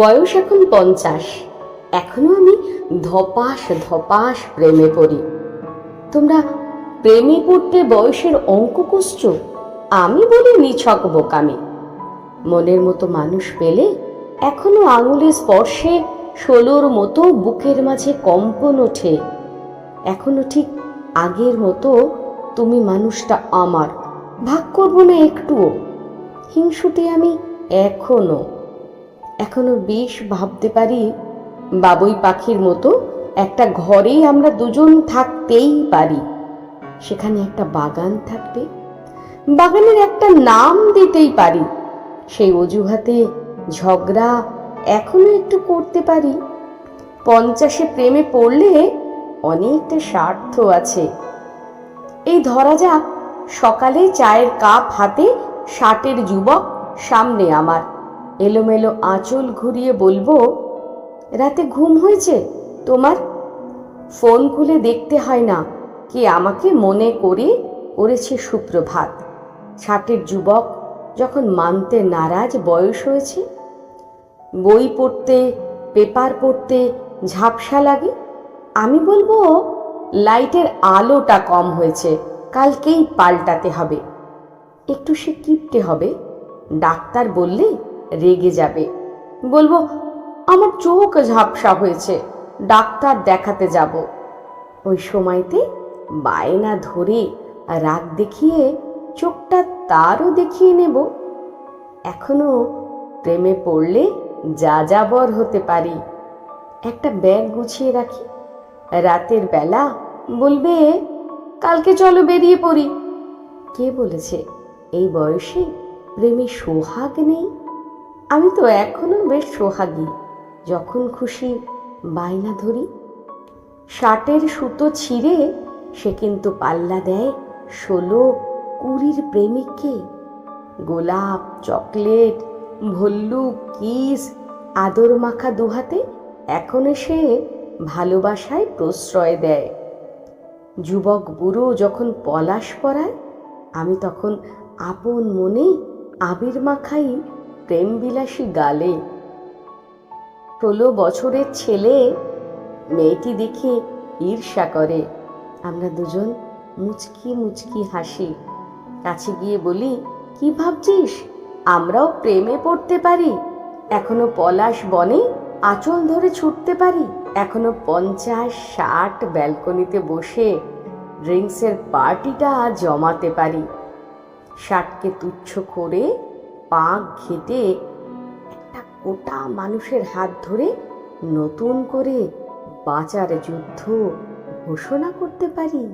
বয়স এখন পঞ্চাশ। এখনও আমি ধপাস ধপাস প্রেমে পড়ি। তোমরা প্রেমে পড়তে বয়সের অঙ্ক কষছ আমি বলি নিছক বোকামি। মনের মতো মানুষ পেলে এখনও আঙুলের স্পর্শে ষোলোর মতো বুকের মাঝে কম্পন ওঠে। এখনও ঠিক আগের মতো তুমি মানুষটা আমার। ভাগ করব না একটুও। হিংসুটে আমি এখনও এখনও বেশ ভাবতে পারি বাবুই পাখির মতো একটা ঘরেই আমরা দুজন থাকতেই পারি। সেখানে একটা বাগান থাকবে। বাগানের একটা নাম দিতেই পারি। সেই অজুহাতে ঝগড়া এখনও একটু করতে পারি। পঞ্চাশে প্রেমে পড়লে অনেকটা স্বার্থ আছে। এই ধরা যাক, সকালে চায়ের কাপ হাতে ষাটের যুবক সামনে আমার। এলোমেলো আঁচল ঘুরিয়ে বলব, রাতে ঘুম হয়েছে তোমার? ফোন খুলে দেখতে হয় না। কে আমাকে মনে করে করেছে সুপ্রভাত? ষাটের যুবক, যখন মানতে নারাজ বয়স হয়েছে? বই পড়তে, পেপার পড়তে ঝাপসা লাগে? আমি বলব, লাইটের আলোটা কম হয়েছে, কালকেই পাল্টাতে হবে। একটু সে কিপটে হবে? ডাক্তার বললে রেগে যাবে। বলব, আমার চোখ ঝাপসা হয়েছে, ডাক্তার দেখাতে যাব। ওই সময়তে বায়না ধরে রাগ দেখিয়ে চোখটা তারও দেখিয়ে নেব। এখনও প্রেমে পড়লে যা যাবর হতে পারি। একটা ব্যাগ গুছিয়ে রাখি। রাতের বেলা বলবে, কালকে চলো বেরিয়ে পড়ি। কে বলেছে? এই বয়সে প্রেমে সোহাগ নেই? আমি তো এখনও বেশ সোহাগী। যখন খুশি বায়না ধরি। শার্টের সুতো ছিঁড়ে সে কিন্তু পাল্লা দেয় ষোলো কুড়ির প্রেমিককে। গোলাপ, চকলেট, ভল্লুক, কিস, আদর মাখা দুহাতে এখন সে ভালোবাসায় প্রশ্রয় দেয়। যুবক বুড়ো যখন পলাশ পরায়, আমি তখন আপন মনে আবির মাখাই প্রেমবিলাসী গালে ষোলো বছরের ছেলে মেয়েটি দেখে ঈর্ষা করে। আমরা দুজন মুচকি মুচকি হাসি। কাছে গিয়ে বলি, কি ভাবছিস? আমরাও প্রেমে পড়তে পারি। এখনও পলাশ বনে আঁচল ধরে ছুটতে পারি। এখনও পঞ্চাশ ষাট ব্যালকনিতে বসে ড্রিঙ্কসের পার্টিটা জমাতে পারি। ষাটকে তুচ্ছ করে পাক ঘেটে একটা গোটা মানুষের হাত ধরে নতুন করে বাঁচার যুদ্ধ ঘোষণা করতে পারি।